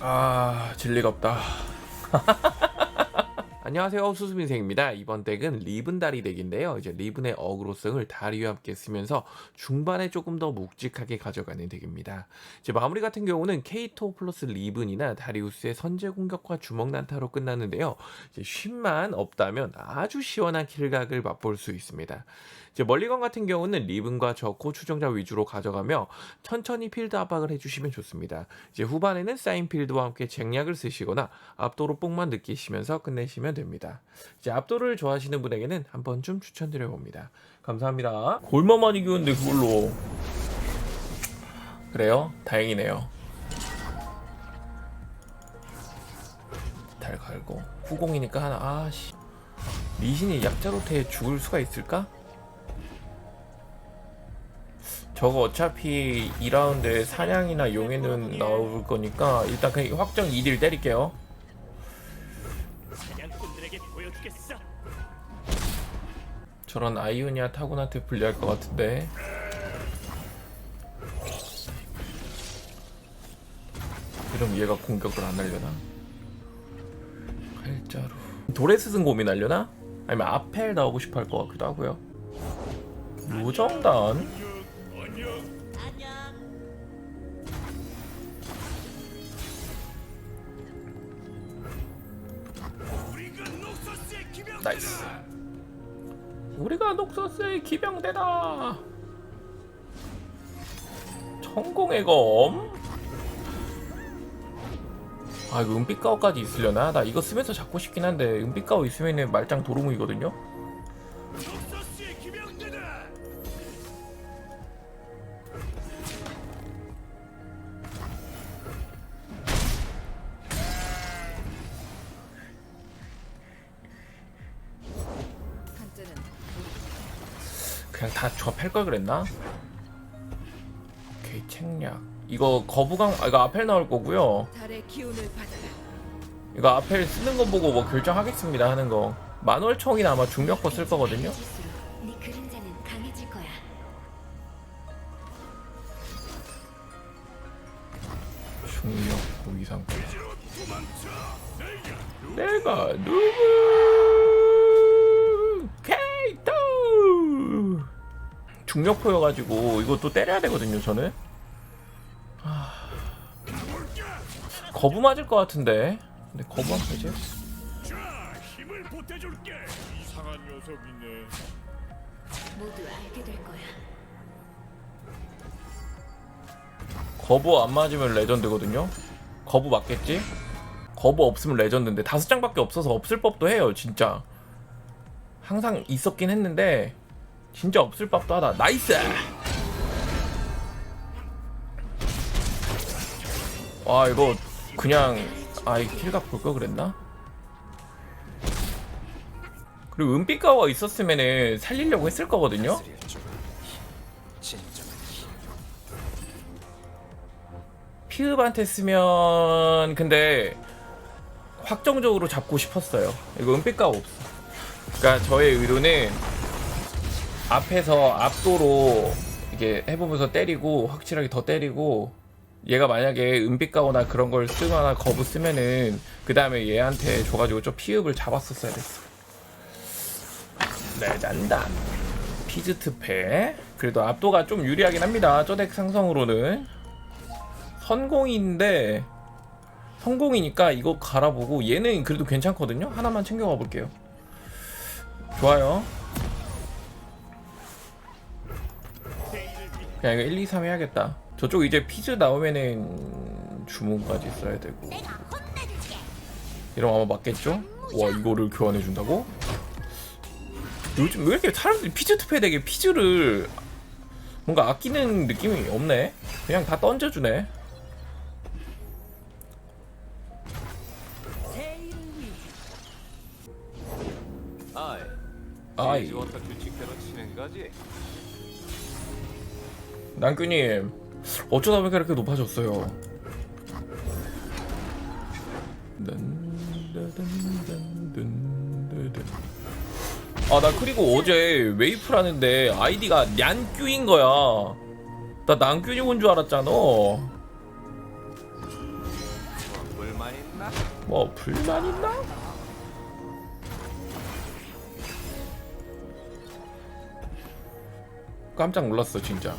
아 진리가 없다. 안녕하세요 수수민생입니다. 이번 덱은 리븐 다리 덱인데요. 이제 리븐의 어그로성을 다리와 함께 쓰면서 중반에 조금 더 묵직하게 가져가는 덱입니다. 이제 마무리 같은 경우는 케이토 플러스 리븐이나 다리우스의 선제 공격과 주먹 난타로 끝났는데요. 이제 쉰만 없다면 아주 시원한 킬각을 맛볼 수 있습니다. 이제 멀리건 같은 경우는 리븐과 저코 추정자 위주로 가져가며 천천히 필드 압박을 해주시면 좋습니다. 이제 후반에는 사인 필드와 함께 쟁약을 쓰시거나 압도로 뽕만 느끼시면서 끝내시면 됩니다. 이제 압도를 좋아하시는 분에게는 한 번쯤 추천드려 봅니다. 감사합니다. 골만 이겼는데 그걸로 그래요? 다행이네요. 달 갈고 후공이니까 하나 아씨 리신이 약자로테 죽을 수가 있을까? 저거 어차피 2라운드에 사냥이나 용에는 나올 거니까 일단 그냥 확정 2딜 때릴게요. 저런 아이오니아 타고나한테 불리할 것 같은데. 그럼 얘가 공격을 안 하려나? 칼자루. 도레스슨 고민하려나? 아니면 아펠 나오고 싶어 할 것 같기도 하고요. 무정단? 나이스. 우리가 녹서스의 기병대다. 천공의 검. 아 이거 은빛가오까지 있으려나? 나 이거 쓰면서 잡고 싶긴 한데 은빛가오 있으면 말짱 도루묵이거든요. 다 조합할 걸 그랬나? 오케이 책략. 이거 거부강 아 이거 아펠 나올 거고요. 달의 기운을 받아라. 이거 아펠 쓰는 거 보고 뭐 결정하겠습니다 하는 거. 만월총이나 아마 중력거 쓸 거거든요. 네 그림자는 강해질 거야. 중력고 이상. 내가 누구? 케이토. 중력포여가지고 이것도 때려야 되거든요 저는. 아... 거부 맞을 것 같은데. 근데 거부 안 되지? 거부 안 맞으면 레전드거든요. 거부 맞겠지? 거부 없으면 레전드인데 다섯 장밖에 없어서 없을 법도 해요, 진짜. 항상 있었긴 했는데 진짜 없을 법도 하다. 나이스. 와 이거 그냥 아이 킬각 볼걸 그랬나? 그리고 은빛가와 있었으면은 살리려고 했을 거거든요. 피읍한테 쓰면 근데 확정적으로 잡고 싶었어요. 이거 은빛가 없어. 그러니까 저의 의도는 앞에서 압도로 이게 해보면서 때리고 확실하게 더 때리고 얘가 만약에 은빛가오나 그런 걸 쓰거나 거부 쓰면은 그 다음에 얘한테 줘가지고 좀 피읍을 잡았었어야 됐어. 레전다. 피즈트패. 그래도 압도가 좀 유리하긴 합니다. 저덱 상성으로는. 선공인데 성공이니까 이거 갈아보고 얘는 그래도 괜찮거든요. 하나만 챙겨가 볼게요. 좋아요. 그냥 이거 1, 2, 3 해야겠다. 저쪽 이제 피즈 나오면은 주문까지 써야 되고. 이런 거 아마 맞겠죠? 와 이거를 교환해 준다고? 요즘 왜 이렇게 사람들이 피즈 투패 되게 피즈를 뭔가 아끼는 느낌이 없네. 그냥 다 던져주네. 아이, 아이. 남규님 어쩌다 보니까 이렇게 높아졌어요. 아 나 그리고 어제 웨이프라는데 아이디가 냔규인 거야. 나 남규님 온 줄 알았잖아. 뭐 불만 있나? 깜짝 놀랐어 진짜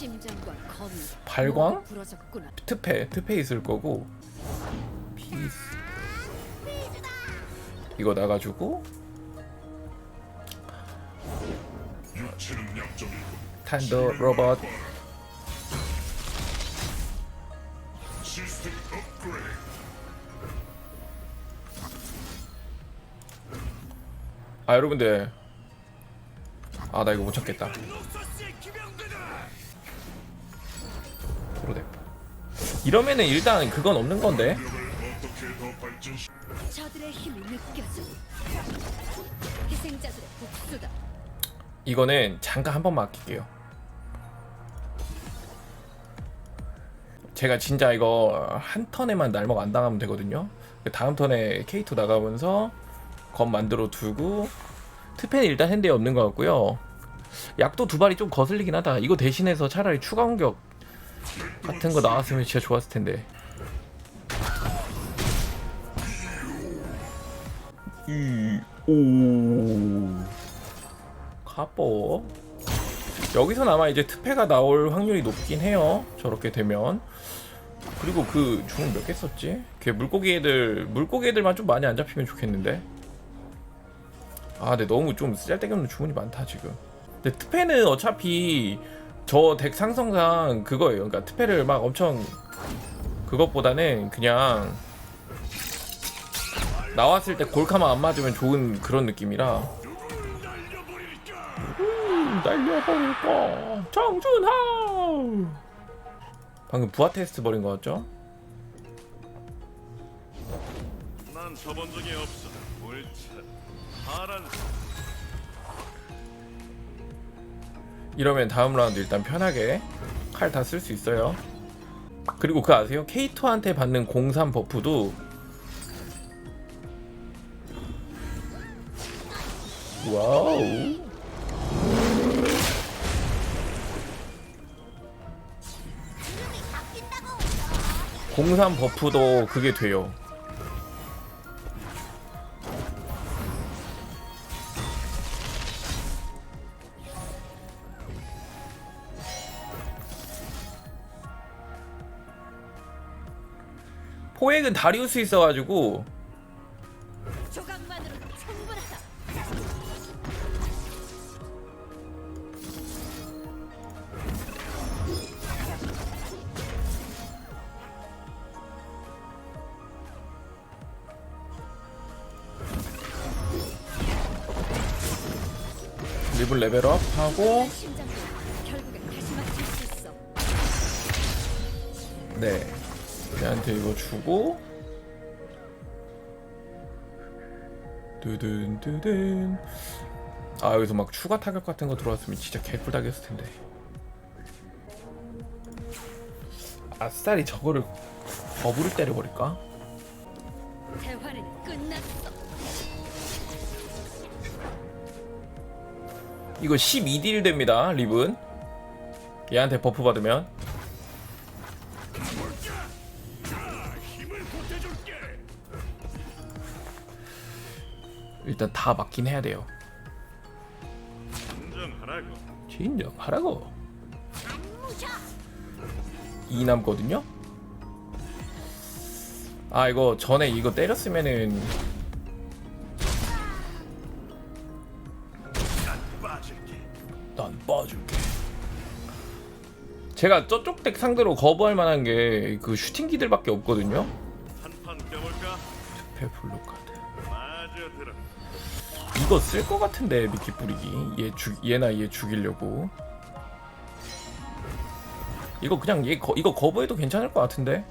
심장과 검. 발광? 부러졌구나. 특패 특패 있을 거고 피스 이거 나가지고 탄더 로봇 아 여러분들 아 나 이거 못 찾겠다. 이러면은 일단 그건 없는 건데. 이거는 잠깐 한 번만 아낄게요. 제가 진짜 이거 한 턴에만 날먹 안 당하면 되거든요. 다음 턴에 K2 나가면서 검 만들어 두고 트펜 일단 핸드에 없는 것 같고요. 약도 두 발이 좀 거슬리긴 하다. 이거 대신해서 차라리 추가 공격 같은 거 나왔으면 진짜 좋았을 텐데. 이, 오. 가보 여기서 아마 이제 특패가 나올 확률이 높긴 해요 저렇게 되면 그리고 그 주문 몇개 썼지? 그 물고기 애들 물고기 애들만 좀 많이 안 잡히면 좋겠는데 아 근데 너무 좀 쓸데기 없는 주문이 많다 지금 근데 특패는 어차피 저 덱 상성상 그거예요 그러니까 특패를 막 엄청 그것보다는 그냥 나왔을 때 골카만 안 맞으면 좋은 그런 느낌이라 날려버릴까? 날려버릴까 정준하 방금 부하 테스트 버린 거 같죠? 난 저번 적이 없어. 물차. 파란 이러면 다음 라운드 일단 편하게 칼 다 쓸 수 있어요 그리고 그 아세요? K2한테 받는 03 버프도 와우 공삼 버프도 그게 돼요. 포획은 다리우스 있어가지고. 리블 레벨업 하고. 네 얘한테 이거 주고. 두둔 두둔. 아 여기서 막 추가 타격 같은 거 들어왔으면 진짜 개꿀다겠을 텐데. 아싸리 저거를 버블을 때려버릴까? 이거 12딜 됩니다 립은. 얘한테 버프 받으면 일단 다 맞긴 해야 돼요 진정하라고. 진정하라고 이 남거든요 아 이거 전에 이거 때렸으면은. 난 빠질게 제가 저쪽 덱 상대로 거부할 만한 게 그 슈팅기들밖에 없거든요 한판 껴볼까? 페플로 카드 마저 들어. 이거 쓸 것 같은데 미끼 뿌리기. 얘죽 얘나 얘 죽이려고. 이거 그냥 얘 거, 이거 거부해도 괜찮을 것 같은데?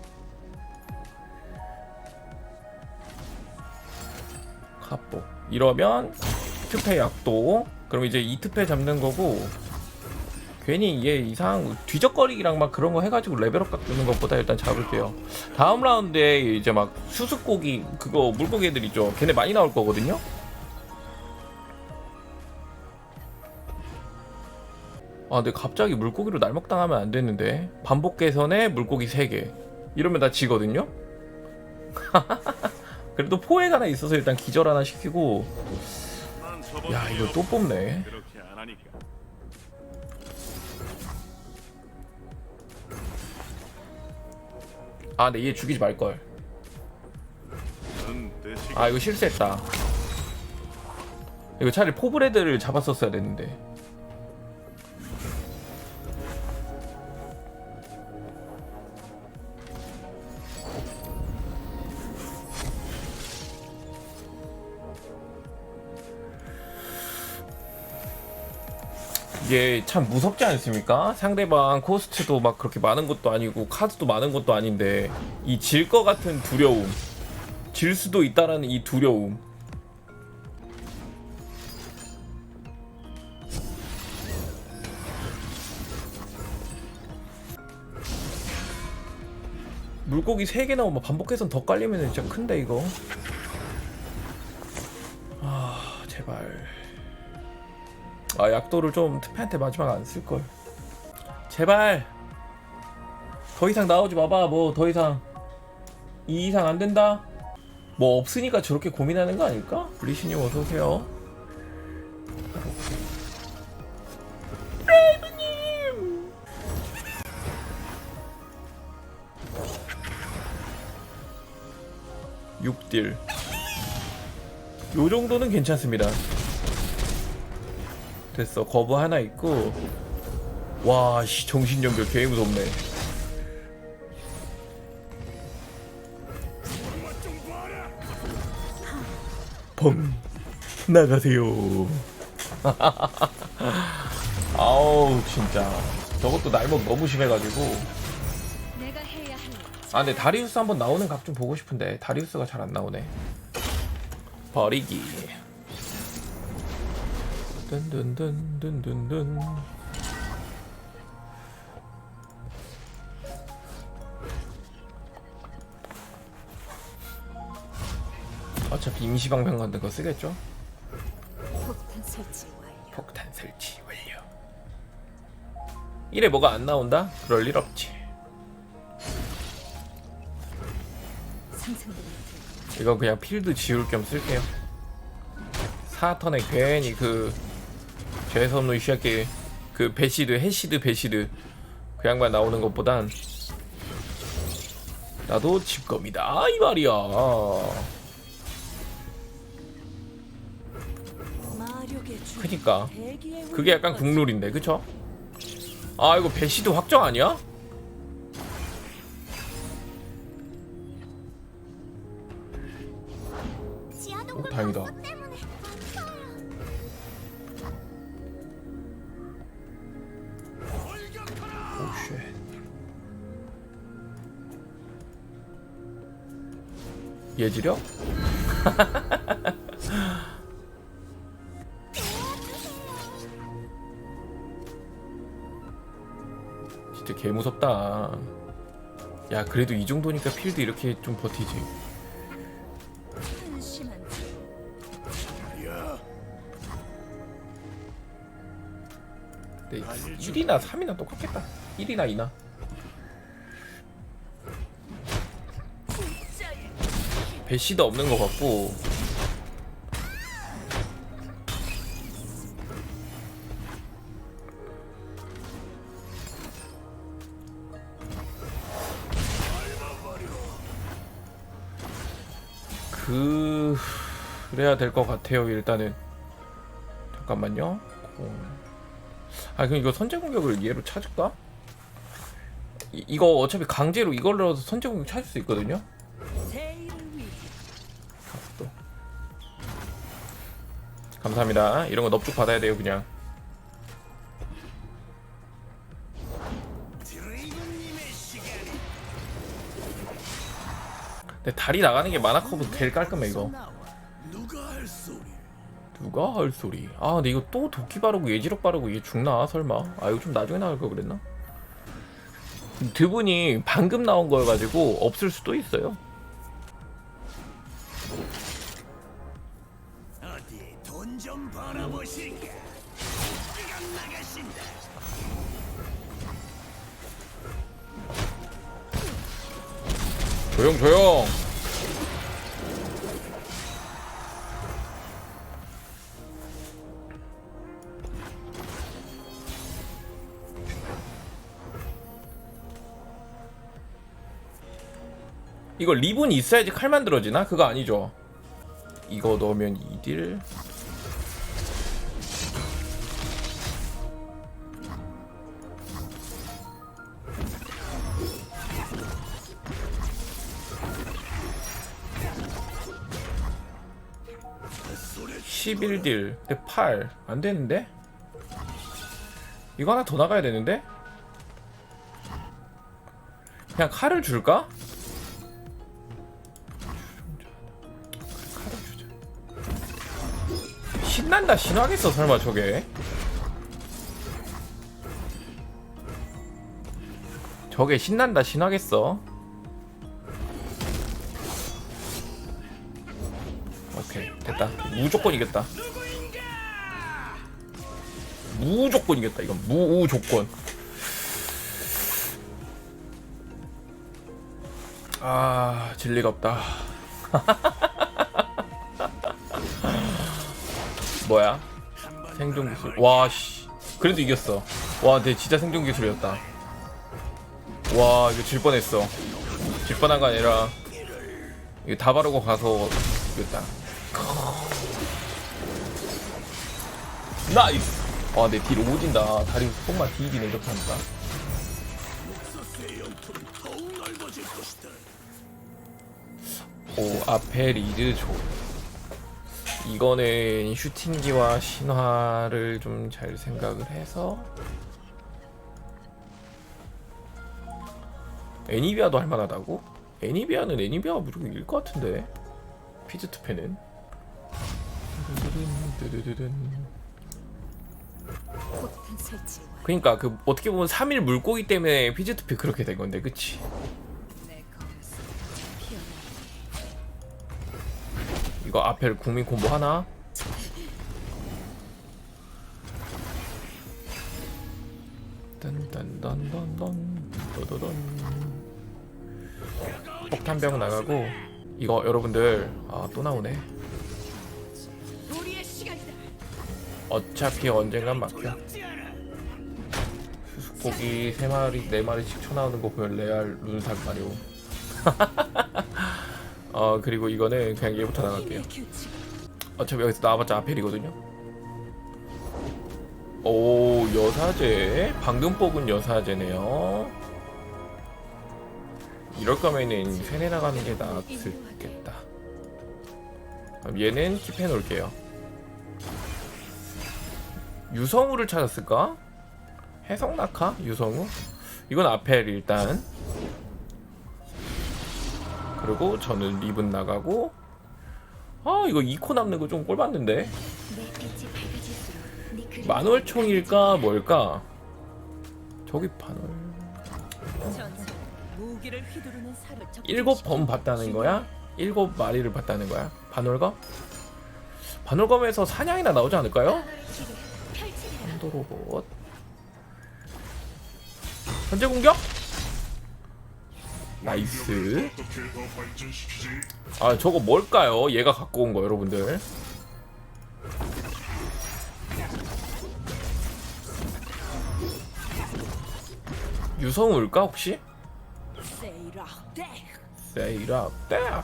카보 이러면 특패 약도. 그럼 이제 이 특패 잡는 거고 괜히 얘 이상 뒤적거리기랑 막 그런 거 해가지고 레벨업 깎는 것보다 일단 잡을게요. 다음 라운드에 이제 막 수수고기 그거 물고기 애들 있죠? 걔네 많이 나올 거거든요? 아 근데 갑자기 물고기로 날먹당하면 안 되는데. 반복 개선에 물고기 3개. 이러면 나 지거든요? 그래도 포획 하나 있어서 일단 기절 하나 시키고. 야 이거 또 뽑네 아 근데 얘 죽이지 말걸. 아 이거 실수했다. 이거 차라리 포브레드를 잡았었어야 됐는데 이게 참 무섭지 않습니까? 상대방 코스트도 막 그렇게 많은 것도 아니고 카드도 많은 것도 아닌데 이 질 것 같은 두려움 질 수도 있다라는 이 두려움. 물고기 3개 나오면 반복해서 더 깔리면 진짜 큰데 이거. 아 제발. 아 약도를 좀 트페한테 마지막 안 쓸 걸. 제발. 더 이상 나오지 마봐. 뭐 더 이상. 이 이상 안 된다. 뭐 없으니까 저렇게 고민하는 거 아닐까? 블리시님 어서 오세요. 레이브님. 육딜 요 정도는 괜찮습니다. 됐어. 거부 하나 있고. 와, 씨, 정신 연결 개 무섭네. 펑 나가세요. 아우 진짜 저것도 날먹 너무 심해가지고. 아 근데 다리우스 한번 나오는 각 좀 보고 싶은데 다리우스가 잘 안 나오네 버리기 든든든든든든 어차피 임시방편 같은 거 쓰겠죠? 폭탄 설치 완료. 폭탄 설치 완료. 이래 뭐가 안 나온다? 그럴 일 없지. 못해. 이거 그냥 필드 지울 겸 쓸게요. 4턴에 괜히 그 죄송노 이시야께 그 베시드 해시드 베시드 그 양반 나오는 것보단 나도 집 겁니다 이 말이야. 그니까 그게 약간 국룰인데 그쵸? 아 이거 베시드 확정 아니야? 예지력? 진짜 개 무섭다. 야 그래도 이 정도니까 필드 이렇게 좀 버티지. 한심한 야, 근데 1이나 3이나 똑같겠다. 1이나 2나. 배시도 없는 것 같고 그 그래야 될 것 같아요 일단은 잠깐만요 공. 아 그럼 이거 선제 공격을 얘로 찾을까? 이, 이거 어차피 강제로 이걸로 선제 공격 찾을 수 있거든요 감사합니다. 이런 거 넙죽 받아야 돼요 그냥. 근데 다리 나가는 게 마나커브 제일 깔끔해 이거. 누가 할 소리? 누가 할 소리 아 근데 이거 또 도끼 바르고 예지력 바르고 이게 죽나 설마? 아 이거 좀 나중에 나올 걸 그랬나? 드분이 방금 나온 거여가지고 없을 수도 있어요 조용. 이거 리본이 있어야지 칼 만들어지나? 그거 아니죠. 이거 넣으면 2딜. 11딜. 근데 8 안되는데? 이거 하나 더 나가야 되는데? 그냥 칼을 줄까? 칼을 주자. 신난다. 신나겠어 설마 저게. 저게 신난다. 신나겠어 무조건 이겼다. 무조건 이겼다 이건. 무조건. 아 진리가 없다. 뭐야? 생존 기술. 와 씨. 그래도 이겼어. 와 내 진짜 생존 기술이었다. 와 이거 질 뻔했어. 질 뻔한 거 아니라 이거 다 바르고 가서 이겼다 나이스. 와 내 딜 오진다. 다리우스 뽕만 딜이네 이렇게 하니까. 오 앞에 리드 조 이거는 슈팅기와 신화를 좀 잘 생각을 해서. 애니비아도 할만하다고? 애니비아는 애니비아가 무조건 이길 것 같은데. 피즈투페는 그니까 그 어떻게 보면 3일 물고기 때문에 피즈투페 그렇게 된 건데 그치? 이거 앞에 국민 콤보 하나? 딴딴딴딴딴 떠더던 폭탄병 나가고 이거 여러분들 아 또 나오네 어차피 언젠간 막혀 수수고기 3마리 4마리씩 쳐나오는 거 보면 레알 룬삭 마리오 어 그리고 이거는 그냥 얘부터 나갈게요. 어차피 여기서 나와봤자 아펠이거든요. 오 여사제 방금 뽑은 여사제네요. 이럴 거면은 세네 나가는 게 낫겠다. 그럼 얘는 킵해 놓을게요. 유성우를 찾았을까? 해성낙하? 유성우? 이건 아펠 일단. 그리고 저는 리븐 나가고 아 이거 2코 남는 거 좀 꼴봤는데 만월총일까 뭘까 저기 반월. 일곱 번 봤다는 거야? 일곱 마리를 봤다는 거야? 반월검? 반월검에서 사냥이나 나오지 않을까요? 한도 로봇 현재 공격? 나이스 아 저거 뭘까요? 얘가 갖고 온 거 여러분들 유성울까 혹시? 세이라 딱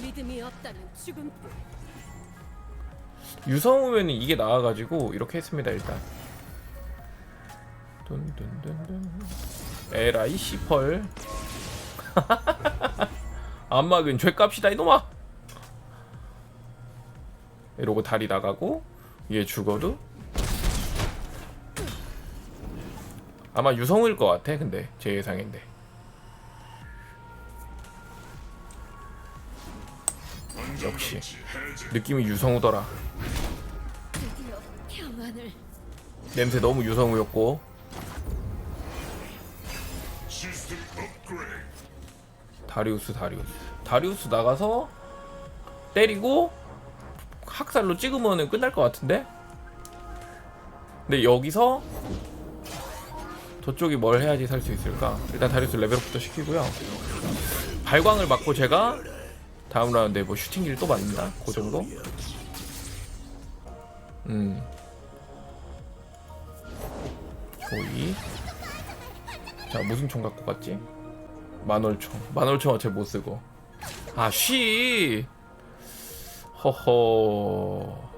믿음이 없다는 죽음뿐. 유성우면 이게 나와가지고 이렇게 했습니다 일단. 둔둔둔둔. 에라이 시펄. 안막은 죄값이다 이놈아! 이러고 다리 나가고 얘 죽어도. 아마 유성우일 것 같아 근데. 제 예상인데 역시. 느낌이 유성우더라. 냄새 너무 유성우였고. 다리우스 다리우스. 다리우스 나가서 때리고 학살로 찍으면 끝날 것 같은데? 근데 여기서 저쪽이 뭘 해야지 살 수 있을까? 일단 다리우스 레벨업부터 시키고요. 발광을 맞고 제가 다음 라운드에 뭐 슈팅기를 또 맞는다? 그 정도? 음. 조이. 자 무슨 총 갖고 갔지? 만월총. 만월총 어차피 못 쓰고. 아 쉬! 허허.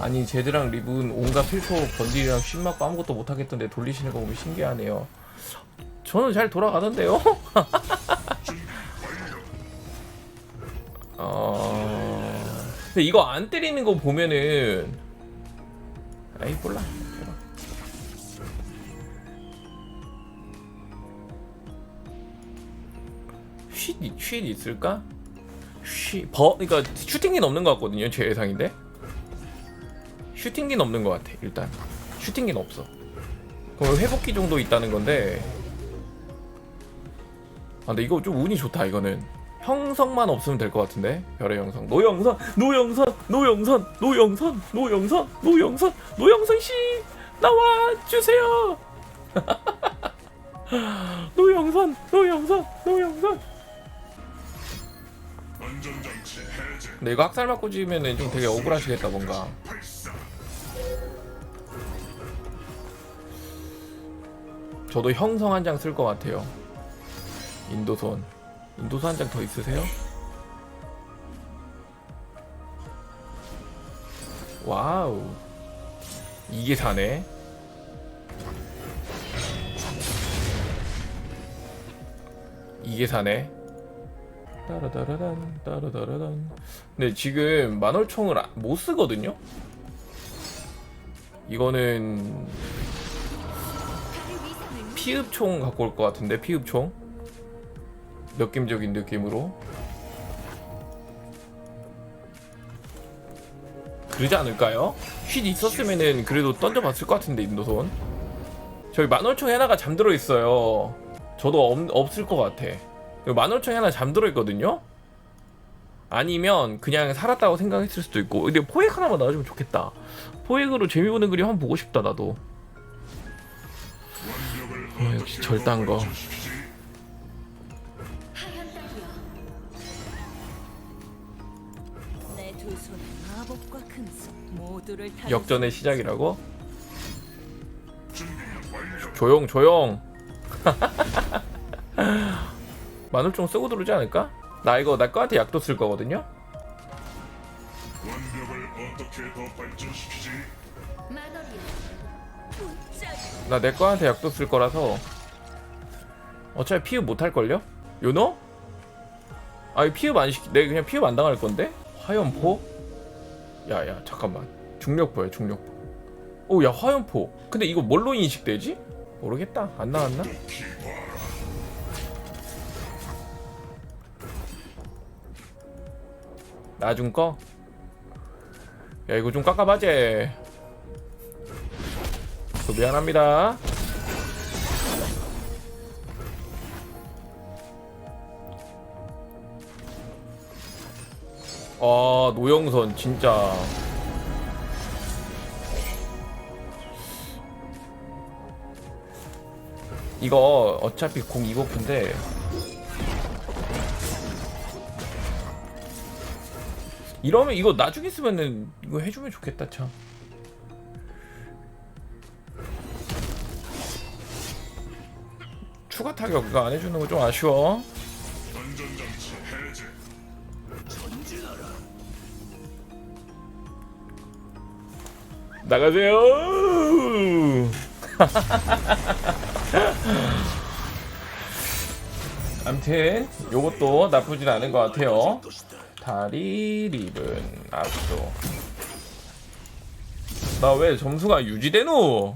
아니 제드랑 리븐 온갖 필초 번딜이랑 쉰 맞고 아무것도 못 하겠던데 돌리시는 거 보면 신기하네요. 저는 잘 돌아가던데요? 근데 이거 안 때리는 거 보면은 아이 몰라? 해봐. 쉿, 쉿 있을까? 쉿, 버, 그러니까 슈팅기는 없는 것 같거든요 제 예상인데? 슈팅기는 없는 것 같아 일단. 슈팅기는 없어. 그럼 회복기 정도 있다는 건데. 아 근데 이거 좀 운이 좋다 이거는 형성만 없으면 될 것 같은데? 별의 형성. 노영선 노영선 노영선 노영선 노영선 노영선 노영선 씨 나와 주세요. 노영선 노영선 노영선. 근데 이거 학살 맞고 지으면은 좀 되게 억울하시겠다 뭔가. 저도 형성 한 장 쓸 것 같아요. 인도선 인도선 한장 더 있으세요? 와우. 이게 사네. 이게 사네. 따라다라단 따라다라단. 근데 지금 만월총을 아- 못 쓰거든요? 이거는 피읍총 갖고 올 것 같은데 피읍총 느낌적인 느낌으로. 그러지 않을까요? 쉿 있었으면은 그래도 던져봤을 것 같은데 인도손. 저기 만월총에 하나가 잠들어 있어요. 저도 없, 없을 것 같아. 만월총에 하나 잠들어 있거든요? 아니면 그냥 살았다고 생각했을 수도 있고. 근데 포획 하나만 나와주면 좋겠다. 포획으로 재미 보는 그림 한번 보고 싶다 나도. 어, 역시 절단 거. 역전의 시작이라고? 조용 조용 마늘총 쓰고 들어오지 않을까? 나 이거 나 거한테 약도 쓸 거거든요? 나 내 거한테 약도 쓸 거라서 어차피 피흡 못 할걸요? 요노? 아니 피흡 안 시키 내 그냥 피흡 안 당할 건데? 화염포? 야야 잠깐만 중력포야 중력포 오야 화염포 근데 이거 뭘로 인식되지? 모르겠다 안 나왔나? 나중 거? 야 이거 좀 깝깝하지? 저 미안합니다. 아 노영선 진짜 이거 어차피 공 2버프인데. 이러면 이거 나중에 쓰면은 이거 해주면 좋겠다 참. 추가 타격 이거 안 해주는 거 좀 아쉬워. 나가세요 암튼 요것도 나쁘진 않은 것 같아요. 다리 립은 압수 나왜 점수가 유지되노